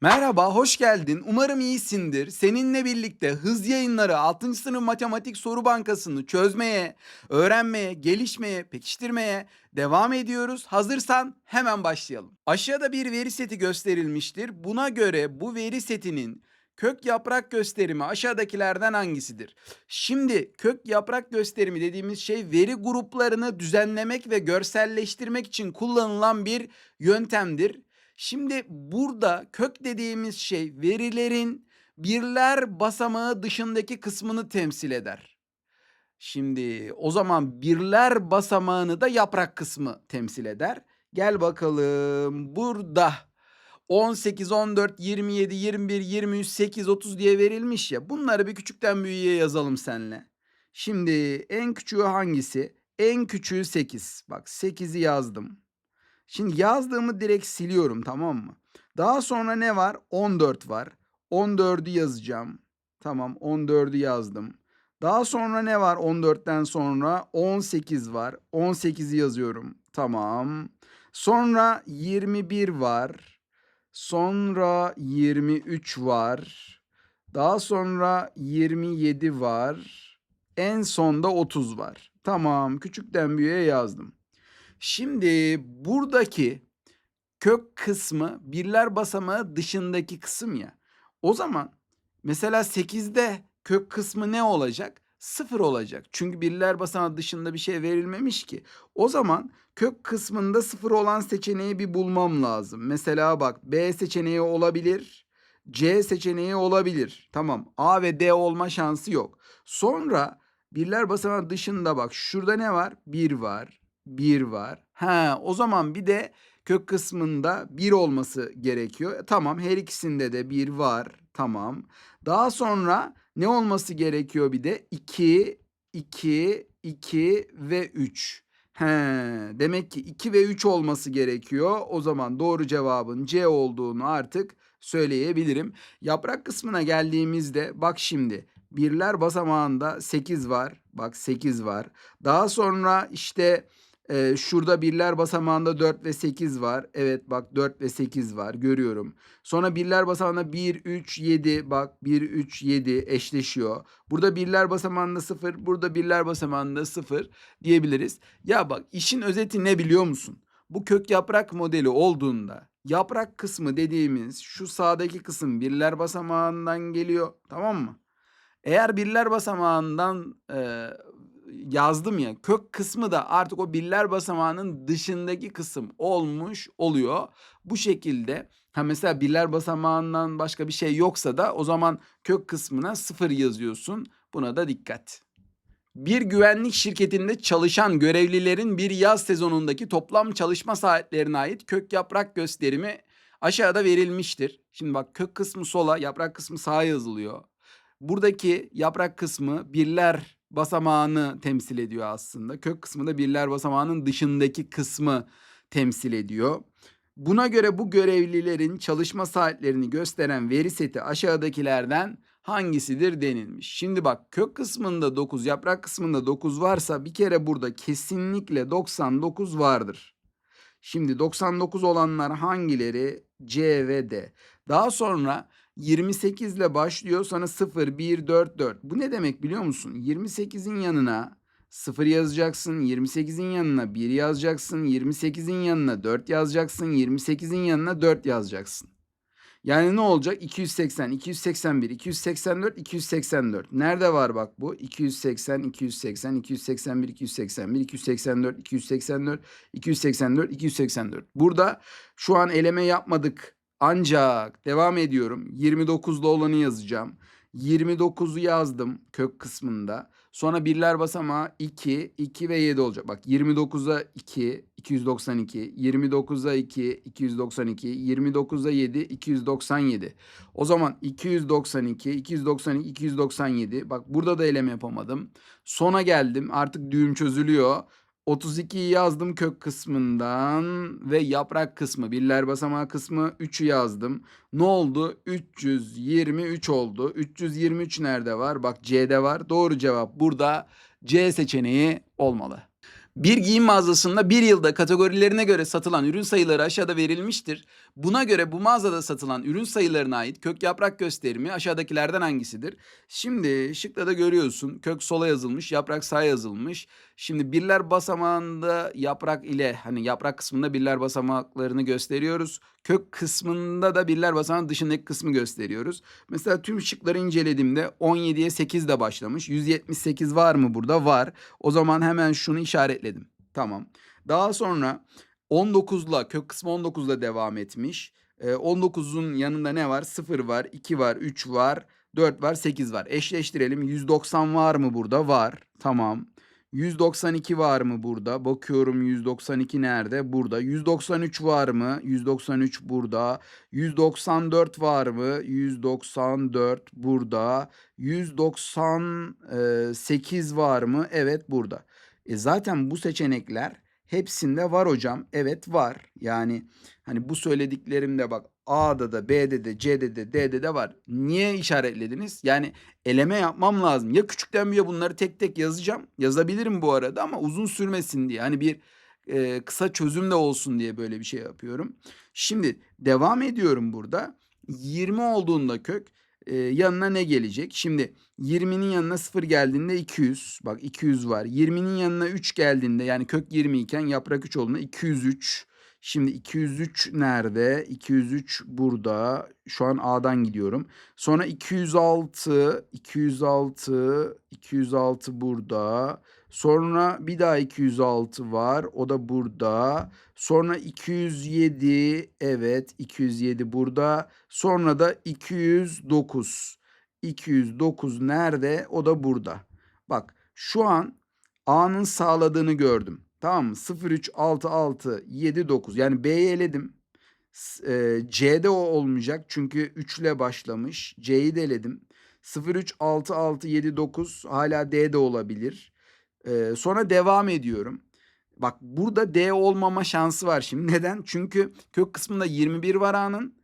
Merhaba, hoş geldin. Umarım iyisindir. Seninle birlikte hız yayınları 6. sınıf matematik soru bankasını çözmeye, öğrenmeye, gelişmeye, pekiştirmeye devam ediyoruz. Hazırsan hemen başlayalım. Aşağıda bir veri seti gösterilmiştir. Buna göre bu veri setinin kök yaprak gösterimi aşağıdakilerden hangisidir? Şimdi kök yaprak gösterimi dediğimiz şey veri gruplarını düzenlemek ve görselleştirmek için kullanılan bir yöntemdir. Şimdi burada kök dediğimiz şey verilerin birler basamağı dışındaki kısmını temsil eder. Şimdi o zaman birler basamağını da yaprak kısmı temsil eder. Gel bakalım burada 18, 14, 27, 21, 23, 8, 30 diye verilmiş ya. Bunları bir küçükten büyüğe yazalım seninle. Şimdi en küçüğü hangisi? En küçüğü 8. Bak 8'i yazdım. Şimdi yazdığımı direkt siliyorum tamam mı? Daha sonra ne var? 14 var. 14'ü yazacağım. Tamam 14'ü yazdım. Daha sonra ne var 14'ten sonra? 18 var. 18'i yazıyorum. Tamam. Sonra 21 var. Sonra 23 var. Daha sonra 27 var. En sonda 30 var. Tamam küçükten büyüğe yazdım. Şimdi buradaki kök kısmı birler basamağı dışındaki kısım ya. O zaman mesela 8'de kök kısmı ne olacak? Sıfır olacak. Çünkü birler basamağı dışında bir şey verilmemiş ki. O zaman kök kısmında sıfır olan seçeneği bir bulmam lazım. Mesela bak B seçeneği olabilir. C seçeneği olabilir. Tamam. A ve D olma şansı yok. Sonra birler basamağı dışında bak şurada ne var? 1 var. 1 var. Ha, o zaman bir de kök kısmında 1 olması gerekiyor. E, tamam her ikisinde de 1 var. Tamam. Daha sonra ne olması gerekiyor bir de? 2, 2, 2 ve 3. He, demek ki 2 ve 3 olması gerekiyor. O zaman doğru cevabın C olduğunu artık söyleyebilirim. Yaprak kısmına geldiğimizde bak şimdi birler basamağında 8 var. Bak 8 var. Daha sonra işte ee, şurada birler basamağında 4 ve 8 var. Evet bak 4 ve 8 var görüyorum. Sonra birler basamağında 1, 3, 7 bak 1, 3, 7 eşleşiyor. Burada birler basamağında 0, burada birler basamağında 0 diyebiliriz. Ya bak işin özeti ne biliyor musun? Bu kök yaprak modeli olduğunda yaprak kısmı dediğimiz şu sağdaki kısım birler basamağından geliyor tamam mı? Eğer birler basamağından e, yazdım ya kök kısmı da artık o birler basamağının dışındaki kısım olmuş oluyor. Bu şekilde ha mesela birler basamağından başka bir şey yoksa da o zaman kök kısmına sıfır yazıyorsun. Buna da dikkat. Bir güvenlik şirketinde çalışan görevlilerin bir yaz sezonundaki toplam çalışma saatlerine ait kök yaprak gösterimi aşağıda verilmiştir. Şimdi bak kök kısmı sola, yaprak kısmı sağa yazılıyor. Buradaki yaprak kısmı birler basamağını temsil ediyor aslında. Kök kısmı da birler basamağının dışındaki kısmı temsil ediyor. Buna göre bu görevlilerin çalışma saatlerini gösteren veri seti aşağıdakilerden hangisidir denilmiş. Şimdi bak kök kısmında 9, yaprak kısmında 9 varsa bir kere burada kesinlikle 99 vardır. Şimdi 99 olanlar hangileri? C ve D. Daha sonra 28 ile başlıyor sonra 0, 1, 4, 4. Bu ne demek biliyor musun? 28'in yanına 0 yazacaksın, 28'in yanına 1 yazacaksın, 28'in yanına 4 yazacaksın, 28'in yanına 4 yazacaksın. Yani ne olacak? 280, 281, 284, 284. Nerede var bak bu? 280, 280, 281, 281, 284, 284, 284, 284. Burada şu an eleme yapmadık. Ancak devam ediyorum. 29'da olanı yazacağım. 29'u yazdım kök kısmında. Sonra birler basamağı 2, 2 ve 7 olacak. Bak 29'a 2, 292. 29'a 2, 292. 29'a 7, 297. O zaman 292, 292, 297. Bak burada da eleme yapamadım. Sona geldim. Artık düğüm çözülüyor. 32'yi yazdım kök kısmından ve yaprak kısmı, birler basamağı kısmı 3'ü yazdım. Ne oldu? 323 oldu. 323 nerede var? Bak C'de var. Doğru cevap burada C seçeneği olmalı. Bir giyim mağazasında bir yılda kategorilerine göre satılan ürün sayıları aşağıda verilmiştir. Buna göre bu mağazada satılan ürün sayılarına ait kök yaprak gösterimi aşağıdakilerden hangisidir? Şimdi şıkta da görüyorsun kök sola yazılmış, yaprak sağa yazılmış. Şimdi birler basamağında yaprak ile hani yaprak kısmında birler basamaklarını gösteriyoruz. Kök kısmında da birler basamağın dışındaki kısmı gösteriyoruz. Mesela tüm şıkları incelediğimde 17'ye 8 de başlamış. 178 var mı burada? Var. O zaman hemen şunu işaretledim. Tamam. Daha sonra 19'la kök kısmı 19'la devam etmiş. Ee, 19'un yanında ne var? 0 var, 2 var, 3 var, 4 var, 8 var. Eşleştirelim. 190 var mı burada? Var. Tamam. 192 var mı burada? Bakıyorum 192 nerede? Burada. 193 var mı? 193 burada. 194 var mı? 194 burada. 198 var mı? Evet burada. E zaten bu seçenekler hepsinde var hocam. Evet var. Yani hani bu söylediklerimde bak A'da da B'de de C'de de D'de de var. Niye işaretlediniz? Yani eleme yapmam lazım. Ya küçükten bir bunları tek tek yazacağım. Yazabilirim bu arada ama uzun sürmesin diye. Hani bir e, kısa çözüm de olsun diye böyle bir şey yapıyorum. Şimdi devam ediyorum burada. 20 olduğunda kök e, yanına ne gelecek? Şimdi 20'nin yanına 0 geldiğinde 200. Bak 200 var. 20'nin yanına 3 geldiğinde yani kök 20 iken yaprak 3 olduğunda 203. Şimdi 203 nerede? 203 burada. Şu an A'dan gidiyorum. Sonra 206, 206, 206 burada. Sonra bir daha 206 var. O da burada. Sonra 207. Evet 207 burada. Sonra da 209. 209 nerede? O da burada. Bak şu an A'nın sağladığını gördüm. Tamam mı? 0, 3, 6, 6, 7, 9. Yani B'yi eledim. E, C'de o olmayacak. Çünkü 3 ile başlamış. C'yi de eledim. 0, 3, 6, 6, 7, 9 hala D'de olabilir. E, sonra devam ediyorum. Bak burada D olmama şansı var şimdi. Neden? Çünkü kök kısmında 21 var A'nın.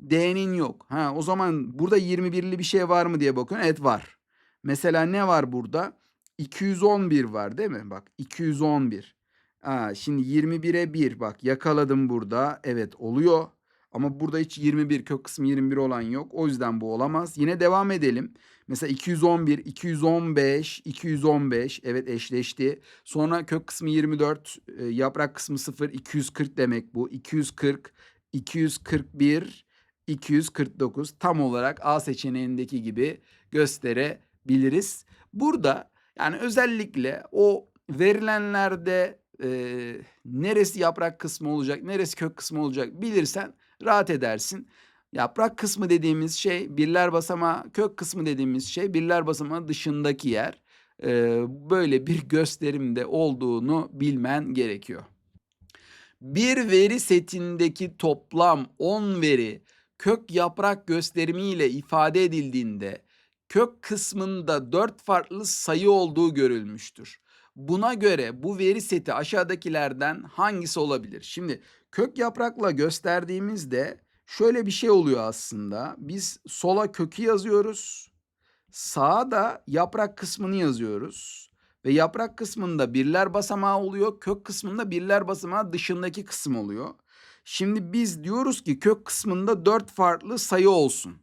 D'nin yok. Ha, o zaman burada 21'li bir şey var mı diye bakıyorum. Evet var. Mesela ne var burada? 211 var değil mi? Bak 211. Aa, şimdi 21'e 1 bak yakaladım burada. Evet oluyor. Ama burada hiç 21 kök kısmı 21 olan yok. O yüzden bu olamaz. Yine devam edelim. Mesela 211, 215, 215 evet eşleşti. Sonra kök kısmı 24, e, yaprak kısmı 0, 240 demek bu. 240, 241, 249 tam olarak A seçeneğindeki gibi gösterebiliriz. Burada yani özellikle o verilenlerde e, neresi yaprak kısmı olacak, neresi kök kısmı olacak bilirsen rahat edersin. Yaprak kısmı dediğimiz şey birler basamağı, kök kısmı dediğimiz şey birler basamağı dışındaki yer. E, böyle bir gösterimde olduğunu bilmen gerekiyor. Bir veri setindeki toplam 10 veri kök yaprak gösterimiyle ifade edildiğinde kök kısmında 4 farklı sayı olduğu görülmüştür. Buna göre bu veri seti aşağıdakilerden hangisi olabilir? Şimdi kök yaprakla gösterdiğimizde şöyle bir şey oluyor aslında. Biz sola kökü yazıyoruz. Sağa da yaprak kısmını yazıyoruz. Ve yaprak kısmında birler basamağı oluyor. Kök kısmında birler basamağı dışındaki kısım oluyor. Şimdi biz diyoruz ki kök kısmında 4 farklı sayı olsun.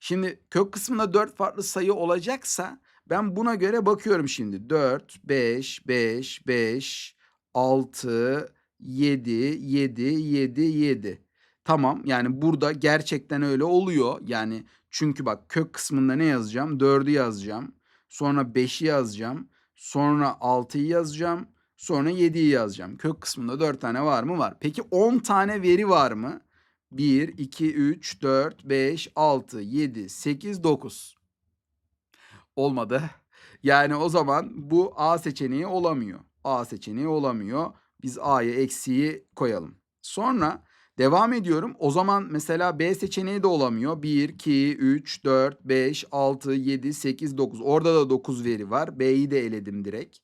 Şimdi kök kısmında 4 farklı sayı olacaksa ben buna göre bakıyorum şimdi. 4, 5, 5, 5, 6, 7, 7, 7, 7. Tamam yani burada gerçekten öyle oluyor. Yani çünkü bak kök kısmında ne yazacağım? 4'ü yazacağım. Sonra 5'i yazacağım. Sonra 6'yı yazacağım. Sonra 7'yi yazacağım. Kök kısmında 4 tane var mı? Var. Peki 10 tane veri var mı? 1, 2, 3, 4, 5, 6, 7, 8, 9. Olmadı. Yani o zaman bu A seçeneği olamıyor. A seçeneği olamıyor. Biz A'ya eksiği koyalım. Sonra devam ediyorum. O zaman mesela B seçeneği de olamıyor. 1, 2, 3, 4, 5, 6, 7, 8, 9. Orada da 9 veri var. B'yi de eledim direkt.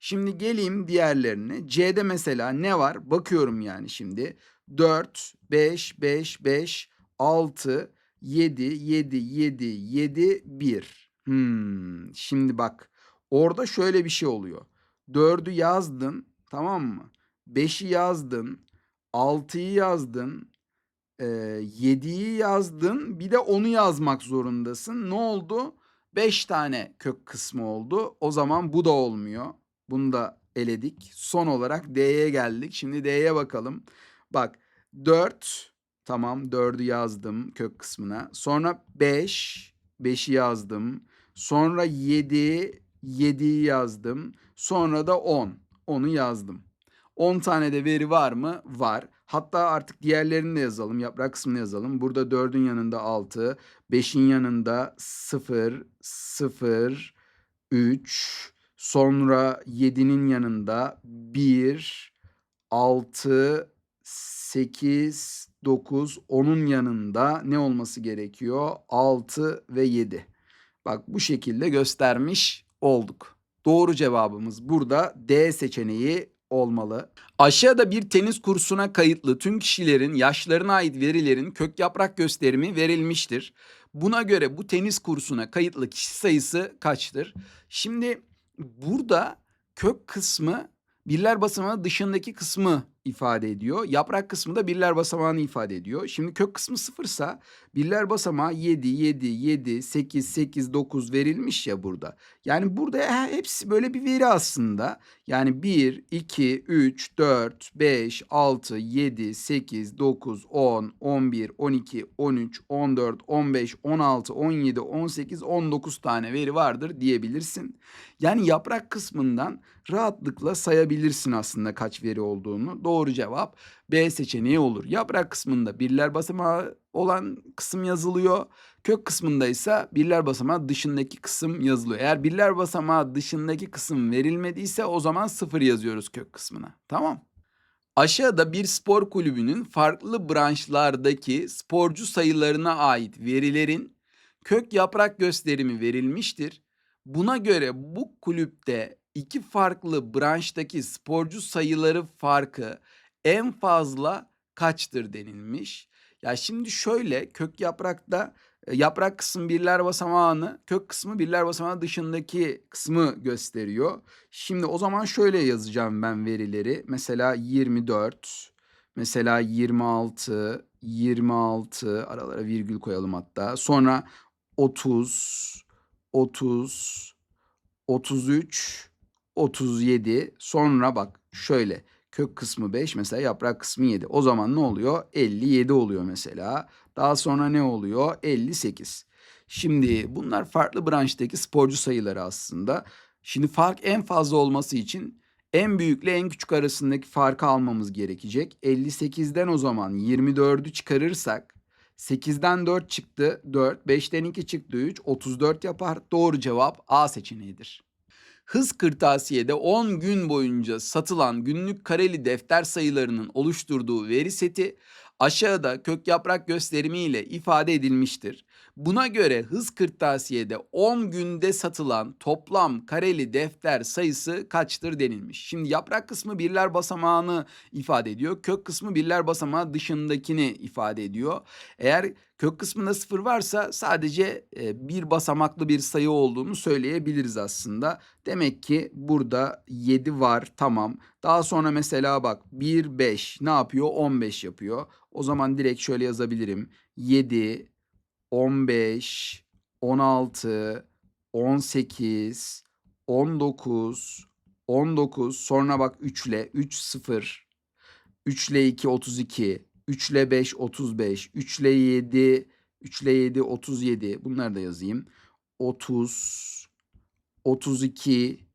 Şimdi geleyim diğerlerine. C'de mesela ne var? Bakıyorum yani şimdi. 4, 5, 5, 5, 6, 7, 7, 7, 7, 1. Hmm, şimdi bak orada şöyle bir şey oluyor. 4'ü yazdın tamam mı? 5'i yazdın. 6'yı yazdın. Eee 7'yi yazdın. Bir de 10'u yazmak zorundasın. Ne oldu? 5 tane kök kısmı oldu. O zaman bu da olmuyor. Bunu da eledik. Son olarak D'ye geldik. Şimdi D'ye bakalım. Bak 4 tamam 4'ü yazdım kök kısmına. Sonra 5 5'i yazdım. Sonra 7 7'yi yazdım. Sonra da 10 10'u yazdım. 10 tane de veri var mı? Var. Hatta artık diğerlerini de yazalım. Yaprak kısmını yazalım. Burada 4'ün yanında 6, 5'in yanında 0, 0, 3, sonra 7'nin yanında 1, 6, 8, 9, 10'un yanında ne olması gerekiyor? 6 ve 7. Bak bu şekilde göstermiş olduk. Doğru cevabımız burada D seçeneği olmalı. Aşağıda bir tenis kursuna kayıtlı tüm kişilerin yaşlarına ait verilerin kök yaprak gösterimi verilmiştir. Buna göre bu tenis kursuna kayıtlı kişi sayısı kaçtır? Şimdi burada kök kısmı birler basamağı dışındaki kısmı ifade ediyor. Yaprak kısmı da birler basamağını ifade ediyor. Şimdi kök kısmı sıfırsa birler basamağı 7, 7, 7, 8, 8, 9 verilmiş ya burada. Yani burada he- hepsi böyle bir veri aslında. Yani 1, 2, 3, 4, 5, 6, 7, 8, 9, 10, 11, 12, 13, 14, 15, 16, 17, 18, 19 tane veri vardır diyebilirsin. Yani yaprak kısmından rahatlıkla sayabilirsin aslında kaç veri olduğunu. Doğru cevap B seçeneği olur. Yaprak kısmında birler basamağı olan kısım yazılıyor. Kök kısmında ise birler basamağı dışındaki kısım yazılıyor. Eğer birler basamağı dışındaki kısım verilmediyse o zaman sıfır yazıyoruz kök kısmına. Tamam. Aşağıda bir spor kulübünün farklı branşlardaki sporcu sayılarına ait verilerin kök yaprak gösterimi verilmiştir. Buna göre bu kulüpte iki farklı branştaki sporcu sayıları farkı en fazla kaçtır denilmiş. Ya şimdi şöyle kök yaprakta e, yaprak kısmı birler basamağını, kök kısmı birler basamağı dışındaki kısmı gösteriyor. Şimdi o zaman şöyle yazacağım ben verileri. Mesela 24, mesela 26, 26 aralara virgül koyalım hatta. Sonra 30, 30, 33, 37. Sonra bak şöyle kök kısmı 5 mesela yaprak kısmı 7. O zaman ne oluyor? 57 oluyor mesela. Daha sonra ne oluyor? 58. Şimdi bunlar farklı branştaki sporcu sayıları aslında. Şimdi fark en fazla olması için en büyükle en küçük arasındaki farkı almamız gerekecek. 58'den o zaman 24'ü çıkarırsak 8'den 4 çıktı 4, 5'ten 2 çıktı 3, 34 yapar. Doğru cevap A seçeneğidir. Hız Kırtasiye'de 10 gün boyunca satılan günlük kareli defter sayılarının oluşturduğu veri seti aşağıda kök yaprak gösterimiyle ifade edilmiştir. Buna göre Hız Kırtasiye'de 10 günde satılan toplam kareli defter sayısı kaçtır denilmiş. Şimdi yaprak kısmı birler basamağını ifade ediyor. Kök kısmı birler basamağı dışındakini ifade ediyor. Eğer kök kısmında sıfır varsa sadece e, bir basamaklı bir sayı olduğunu söyleyebiliriz aslında. Demek ki burada 7 var tamam. Daha sonra mesela bak 1 5 ne yapıyor? 15 yapıyor. O zaman direkt şöyle yazabilirim. 7 15 16 18 19 19 sonra bak 3 ile 3 0 3 ile 2 32 3 ile 5 35 3 ile 7 3 ile 7 37 bunları da yazayım. 30 32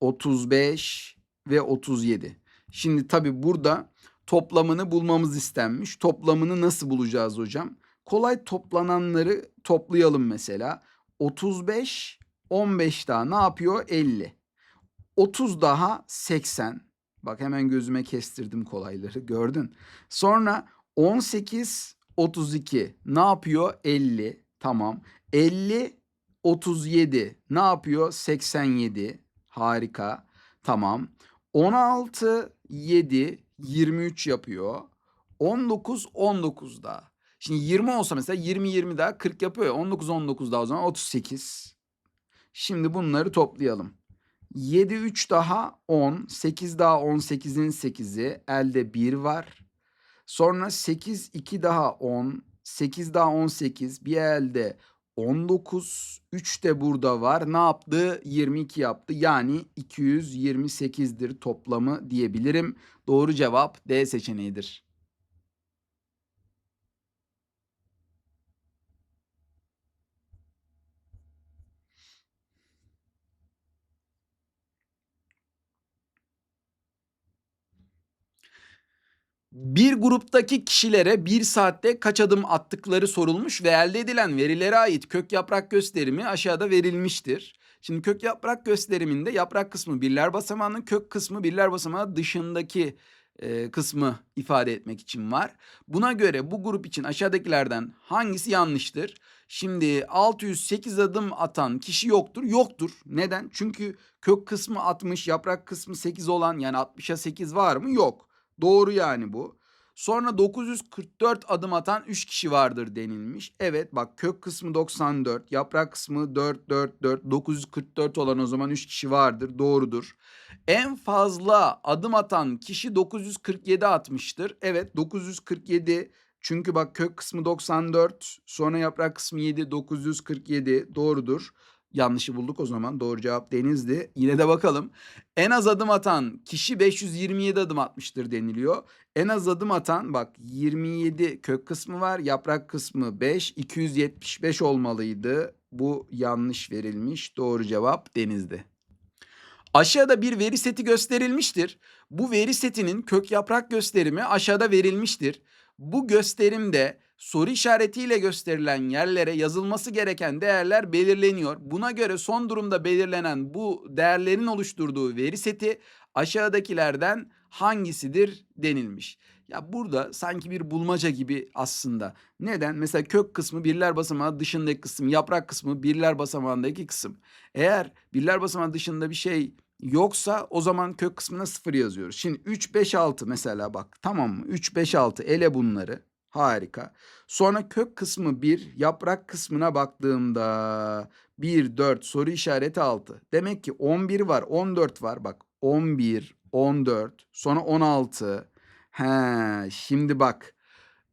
35 ve 37. Şimdi tabi burada toplamını bulmamız istenmiş. Toplamını nasıl bulacağız hocam? Kolay toplananları toplayalım mesela. 35 15 daha ne yapıyor? 50. 30 daha 80. Bak hemen gözüme kestirdim kolayları gördün. Sonra 18 32 ne yapıyor? 50. Tamam. 50 37 ne yapıyor? 87. Harika. Tamam. 16 7 23 yapıyor. 19 19 daha. Şimdi 20 olsa mesela 20 20 daha 40 yapıyor ya. 19 19 daha o zaman 38. Şimdi bunları toplayalım. 7 3 daha 10, 8 daha 18'in 8'i, elde 1 var. Sonra 8, 2 daha 10, 8 daha 18, bir elde 19, 3 de burada var. Ne yaptı? 22 yaptı. Yani 228'dir toplamı diyebilirim. Doğru cevap D seçeneğidir. Bir gruptaki kişilere bir saatte kaç adım attıkları sorulmuş ve elde edilen verilere ait kök yaprak gösterimi aşağıda verilmiştir. Şimdi kök yaprak gösteriminde yaprak kısmı birler basamağının kök kısmı birler basamağı dışındaki e, kısmı ifade etmek için var. Buna göre bu grup için aşağıdakilerden hangisi yanlıştır? Şimdi 608 adım atan kişi yoktur. Yoktur. Neden? Çünkü kök kısmı 60, yaprak kısmı 8 olan yani 60'a 8 var mı? Yok. Doğru yani bu. Sonra 944 adım atan 3 kişi vardır denilmiş. Evet bak kök kısmı 94, yaprak kısmı 4, 4, 4, 944 olan o zaman 3 kişi vardır. Doğrudur. En fazla adım atan kişi 947 atmıştır. Evet 947 çünkü bak kök kısmı 94, sonra yaprak kısmı 7, 947 doğrudur. Yanlışı bulduk o zaman. Doğru cevap Deniz'di. Yine de bakalım. En az adım atan kişi 527 adım atmıştır deniliyor. En az adım atan bak 27 kök kısmı var. Yaprak kısmı 5. 275 olmalıydı. Bu yanlış verilmiş. Doğru cevap Deniz'di. Aşağıda bir veri seti gösterilmiştir. Bu veri setinin kök yaprak gösterimi aşağıda verilmiştir. Bu gösterimde soru işaretiyle gösterilen yerlere yazılması gereken değerler belirleniyor. Buna göre son durumda belirlenen bu değerlerin oluşturduğu veri seti aşağıdakilerden hangisidir denilmiş. Ya burada sanki bir bulmaca gibi aslında. Neden? Mesela kök kısmı birler basamağı dışındaki kısım, yaprak kısmı birler basamağındaki kısım. Eğer birler basamağı dışında bir şey yoksa o zaman kök kısmına sıfır yazıyoruz. Şimdi 3, 5, 6 mesela bak tamam mı? 3, 5, 6 ele bunları. Harika. Sonra kök kısmı 1, yaprak kısmına baktığımda 1, 4 soru işareti 6. Demek ki 11 var, 14 var. Bak 11, 14, sonra 16. He, şimdi bak.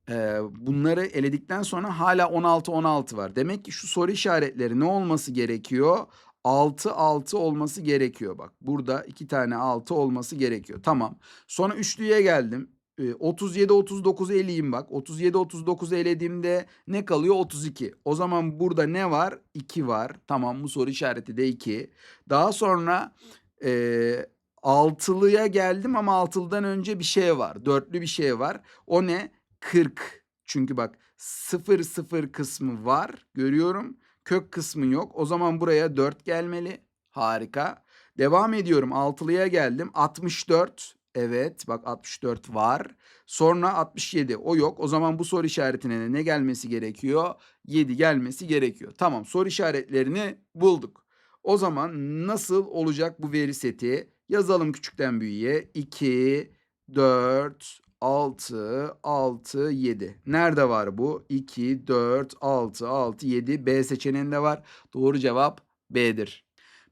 Ee, bunları eledikten sonra hala 16, 16 var. Demek ki şu soru işaretleri ne olması gerekiyor? 6 6 olması gerekiyor bak. Burada iki tane 6 olması gerekiyor. Tamam. Sonra üçlüye geldim. Ee, 37 39 eleyeyim bak. 37 39 elediğimde ne kalıyor? 32. O zaman burada ne var? 2 var. Tamam bu soru işareti de 2. Daha sonra e, altılıya geldim ama altılıdan önce bir şey var. Dörtlü bir şey var. O ne? 40. Çünkü bak 0 0 kısmı var. Görüyorum. Kök kısmı yok. O zaman buraya 4 gelmeli. Harika. Devam ediyorum. Altılıya geldim. 64. Evet bak 64 var. Sonra 67 o yok. O zaman bu soru işaretine ne gelmesi gerekiyor? 7 gelmesi gerekiyor. Tamam soru işaretlerini bulduk. O zaman nasıl olacak bu veri seti? Yazalım küçükten büyüğe. 2, 4, 6, 6, 7. Nerede var bu? 2, 4, 6, 6, 7. B seçeneğinde var. Doğru cevap B'dir.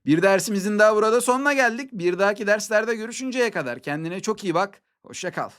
Bir dersimizin daha burada sonuna geldik. Bir dahaki derslerde görüşünceye kadar kendine çok iyi bak. Hoşça kal.